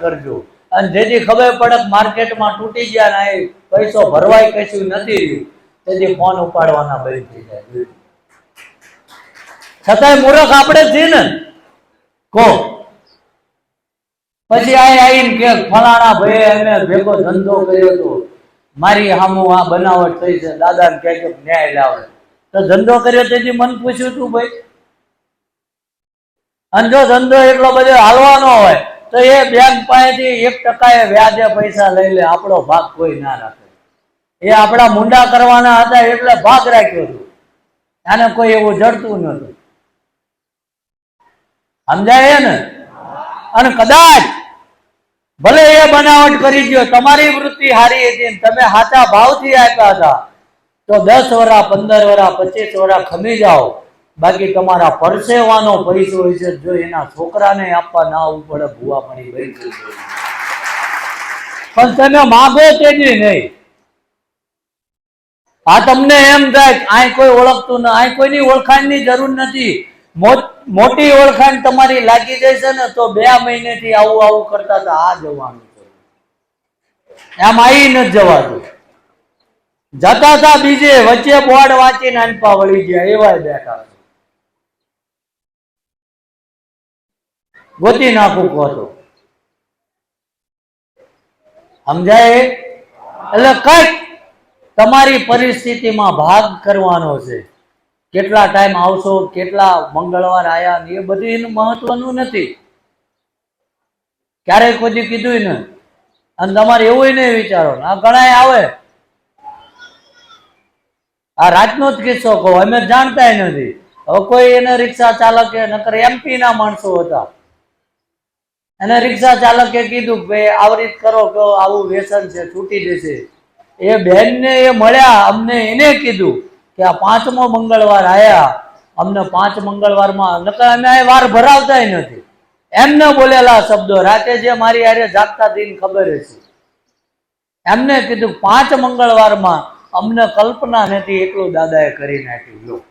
કરજો. અને જેથી ખબર પડે માર્કેટમાં તૂટી ગયા ને પૈસો ભરવાય કશું નથી. રહ્યું તેથી ફોન ઉપાડવાના બંધ થઈ જાય. છતાંય મૂર્ખ આપણે જ ને. કો પછી આ આવીને કે ફલાણા ભાઈ એને ભેગો ધંધો કર્યો હતો મારી સામું આ બનાવટ થઈ છે. દાદાને કહે કે ન્યાય લાવે. તો ધંધો કર્યો તેથી મન પૂછ્યું તું ભાઈ. અને જો ધંધો એટલો બધો હાલવાનો હોય તો એ બેંક પાસેથી એક ટકાએ વ્યાજે પૈસા લઈ લે, આપણો ભાગ કોઈ ના રાખે. એ આપણા મુંડા કરવાના હતા એટલે ભાગ રાખ્યો હતો. આને કોઈ એવું જડતું નતું સમજાય ને અને કદાચ ભલે એ બનાવટ કરી ગયો, તમારી વૃત્તિ સારી હતી તમે સાચા ભાવથી આપ્યા હતા, તો દસ વરા, પંદર વરા, પચીસ વરા ખમી જાઓ. બાકી તમારા પરસેવાનો પૈસો હોય છે, જો એના છોકરાને આપવા ના આવવું પડે, ભૂવા પડી ગઈ. પણ તમે માગો તેની નહીં. આ તમને એમ થાય અહીં કોઈ ઓળખતું ના આ કોઈની ઓળખાણની જરૂર નથી. મોટી ઓળખાણ તમારી લાગી જશે ને, તો બે મહિનેથી આવું આવું કરતા હતા આ જવાનું છે. આમ આવી નથી જવાતું જતા હતા બીજે વચ્ચે બોર્ડ વાંચીને અનપા વળી ગયા એવા બેઠા. ગોતી નાખું કહો તો સમજાય? એટલે કંઈક તમારી પરિસ્થિતિમાં ભાગ કરવાનો છે. કેટલા ટાઈમ આવશો, કેટલા મંગળવાર આયા એ બધું એનું મહત્વનું નથી. ક્યારેય કોઈ કીધું ને અને તમારે એવું નહીં વિચારો આ ઘણા આવે. આ રાતનો જ કિસ્સો કહો, અમે જાણતા નથી. હવે કોઈ એને રિક્ષા ચાલકે, નકર એમપી ના માણસો હતા. અને રિક્ષા ચાલકે કીધું કે ભાઈ આવી રીત કરો કે આવું વ્યસન છે છૂટી જશે. એ બેનને એ મળ્યા, અમને એને કીધું કે આ પાંચમો મંગળવાર આયા. અમને પાંચ મંગળવારમાં નકર અમે આ વાર ભરાવતા નથી. એમને બોલેલા શબ્દો રાતે જે મારી આરે જાગતા દિન ખબર છે એમને કીધું પાંચ મંગળવારમાં અમને કલ્પના નથી, એટલું દાદાએ કરી નાખ્યું.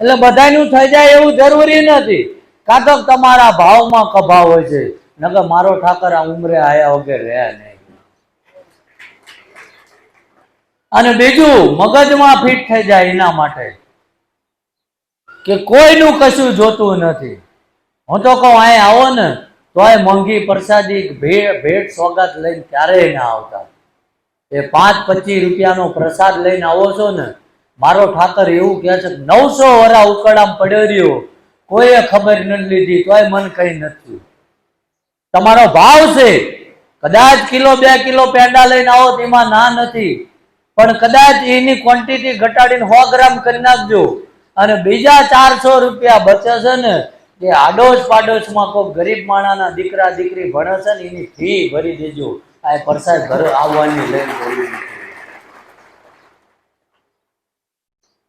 એટલે બધાનું થઈ જાય એવું જરૂરી નથી. કાં તો તમારા ભાવમાં કભાવ હોય છે. નકર મારો ઠાકર આ ઉમરે આયા વગર રહ્યા નહીં. અને બીજું, મગજમાં ફિટ થઈ જાય એના માટે. કે કોઈનું કશું જોતું નથી. હું તો કહું અહીં આવો ને તો આ મોંઘી પ્રસાદી ભેટ ભેટ સોગાત લઈને ક્યારેય ના આવતા. એ પાંચ પચીસ રૂપિયાનો પ્રસાદ લઈને આવો છો ને, મારો ઠાકર એવું કહે છે નવસો વરા ઉકળામ પડ્યો રહ્યો. કોઈએ ખબર નથી લીધી, તોય મન કઈ નથી. તમારો ભાવ છે. કદાચ કિલો, બે કિલો પેંડા લઈને આવો, તેમાં ના નથી. પણ કદાચ એની ક્વોન્ટિટી ઘટાડીને સો ગ્રામ કરી નાખજો. અને બીજા ચારસો રૂપિયા બચે છે ને, એ આડોશ પાડોશમાં કોઈ ગરીબ માણાના દીકરા, દીકરી ભણે છે ને, એની ફી ભરી દેજો. આ પ્રસાદ ઘર આવવાની લઈને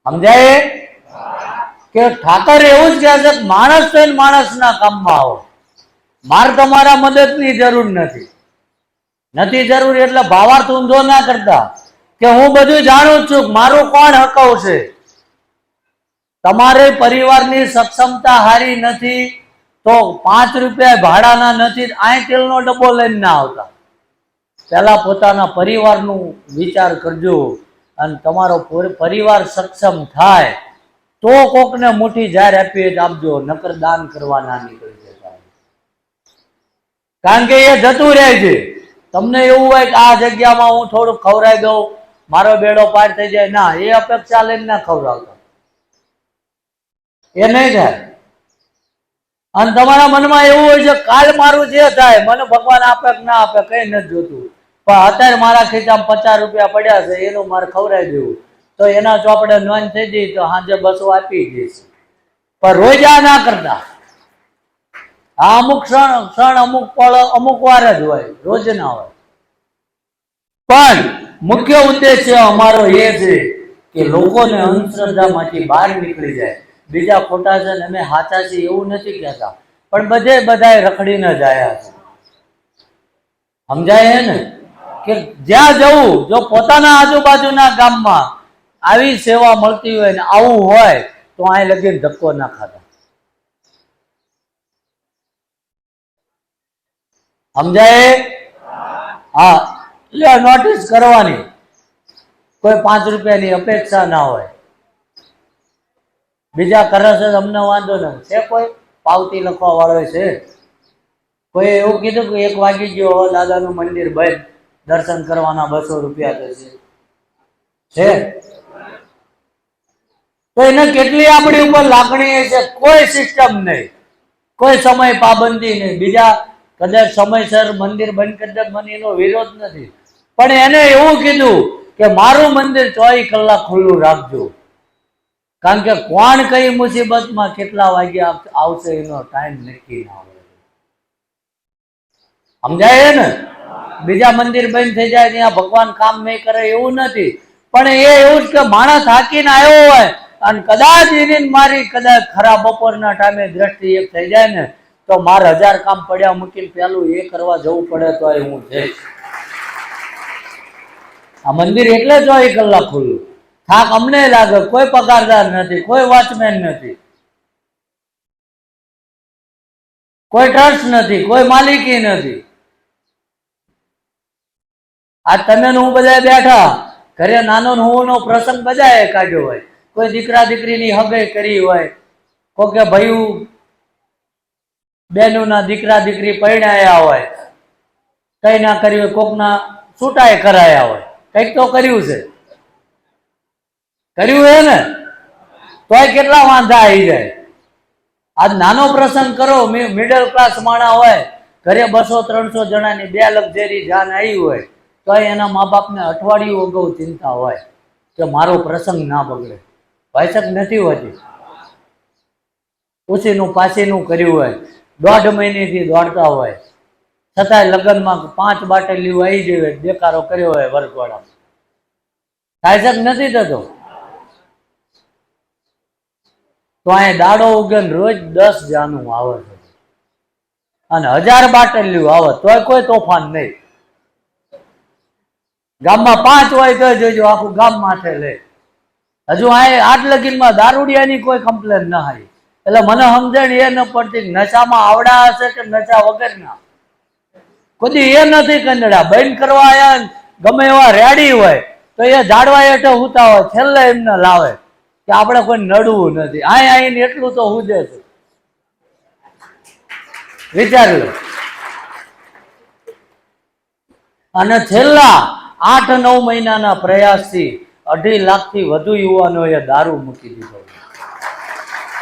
સમજાય? કે ઠાકર એવું જ કહે છે, માણસ થઈને માણસના કામમાં આવો. મારે તમારા મદદની જરૂર નથી. નથી જરૂર એટલે ભાવાર્થ ઊંધો ના કરતા. કે હું બધું જાણું છું મારું કોણ હકવશે. તમારે પરિવારની સક્ષમતા હારી નથી, તો પાંચ રૂપિયા ભાડાના નથી આ તેલનો ડબ્બો લઈને ના આવતા. પહેલા પોતાના પરિવારનું વિચાર કરજો અને તમારો પર- પરિવાર સક્ષમ થાય. તો કોકને મોટી જાહેર આપી આપજો, નકર દાન કરવા ના નીકળી જતા કારણ કે એ જતું રહે છે. તમને એવું હોય કે આ જગ્યામાં હું થોડુંક ખવરાઈ દઉં, મારો બેડો પાર થઈ જાય, ના, એ અપેક્ષા લઈને ના ખવડાવતા. એ નહીં થાય. અને તમારા મનમાં એવું હોય છે, કાલ મારું જે થાય, મને ભગવાન આપે કે ના આપે, કઈ નથી જોતું. પણ અત્યારે મારા ખીચામાં પચાસ રૂપિયા પડ્યા છે, એનું મારે ખવરાઈ દેવું. તો એના ચોપડે નોંધ થઈ જઈ તો સાંજે બસો આપી દઈશ. પણ રોજ આ ના કરતા. આ અમુક ક્ષણ ક્ષણ અમુક પળ, અમુક વાર જ હોય, રોજ ના હોય. પણ મુખ્ય ઉદ્દેશ્ય અમારો એ છે કે લોકોને અંધશ્રદ્ધામાંથી બહાર નીકળી જાય. બીજા ખોટા છે ને અમે સાચા છે એવું નથી કહેતા. પણ બધે બધાએ રખડીને જ જાય છે. સમજાય ને? કે જ્યાં જવું, જો પોતાના આજુબાજુના ગામમાં આવી સેવા મળતી હોય ને આવું હોય, તો અહીં લગીને ધક્કો ના સમજાય? હા. એટલે નોટિસ કરવાની. કોઈ પાંચ રૂપિયાની અપેક્ષા ના હોય. બીજા કરે છે, અમને વાંધો નથી છે કોઈ? પાવતી લખવા વાળો છે. કોઈ એવું કીધું કે એક વાગી ગયો દાદાનું મંદિર બંધ. દર્શન કરવાના બસો રૂપિયા થશે. છે? તો એને કેટલી આપણી ઉપર લાગણી છે? કોઈ સિસ્ટમ નહીં. કોઈ સમય પાબંદી નહીં. બીજા કદાચ સમયસર મંદિર બંધ કરી મને વિરોધ નથી. પણ એને એવું કીધું કે મારું મંદિર ચોવીસ કલાક ખુલ્લું રાખજો. કારણ કે કોણ કઈ મુસીબતમાં કેટલા વાગે આવશે એનો ટાઈમ નક્કી ના હોય. સમજાય ને? બીજા મંદિર બંધ થઈ જાય ત્યાં ભગવાન કામ નહીં કરે એવું નથી. પણ એ એવું જ કે માણસ હાકીને આવ્યો હોય અને કદાચ એની મારી, કદાચ ખરા બપોરના ટાઈમે દ્રષ્ટિ એક થઈ જાય ને, તો મારે હજાર કામ પડ્યા મૂકીને પેલું એ કરવા જવું પડે તો હું જઈશ. આ મંદિર એટલે ચોવીસ કલાક ખુલ્લું. થાક અમને લાગે, કોઈ પગારદાર નથી, કોઈ વોચમેન નથી. કોઈ ટ્રસ્ટ નથી, કોઈ માલિકી નથી. આ તમે હું બધા બેઠા, ઘરે નાનો હું નો પ્રસંગ બધાએ કાઢ્યો હોય. કોઈ દીકરા દીકરીની હગાઈ કરી હોય કોઈ કે ભયું બેનોના દીકરા દીકરી પરણાયા હોય, કઈ ના કર્યું હોય, કોકના છૂટાએ કરાયા હોય, કંઈક તો કર્યું છે. કર્યું હે ને? તોય કેટલા વાંધા આવી જાય. આજ નાનો પ્રસંગ કરો મિડલ ક્લાસ માણા હોય, ઘરે બસો, ત્રણસો જણાની બે લક્ઝરી જાન આવી હોય તો એના મા બાપને અઠવાડિયું અગાઉ ચિંતા હોય કે મારો પ્રસંગ ના બગડે. ભાઈસક નથી હોતી. ઉછીનું પાછીનું કર્યું હોય, દોઢ મહિનેથી દોડતા હોય. છતાંય લગ્નમાં પાંચ બાટલીઓ આવી જાય દેકારો કર્યો હોય વર્ગવાળા ભાઈસક નથી થતો. તો અહીંયા દાડો ઉગે રોજ દસ જાનું આવે છે. અને હજાર બાટલીઓ આવે, તોય કોઈ તોફાન નહીં. ગામમાં પાંચ હોય તો જોજો આખું ગામ માથે લે. હજુ આ આટ લગીનમાં દારૂડિયાની કોઈ કમ્પ્લેન ના આવી એટલે મને સમજણ એ ન પડતી નશામાં આવડા હશે કે નશા વગરના. કોઈ એ નથી કંદડા બંધ કરવા આવ્યા ગમે એવા રેડી હોય, તો એ ઝાડવા હેઠે હુતા હોય, છેલ્લે એમને લાવે કે આપણે કોઈ નડવું નથી. આય આઈને એટલું તો હુજે છે. વિચારી લો. અને છેલ્લા આઠ નવ મહિનાના પ્રયાસથી અઢી લાખથી વધુ યુવાનોએ દારૂ મૂકી દીધો.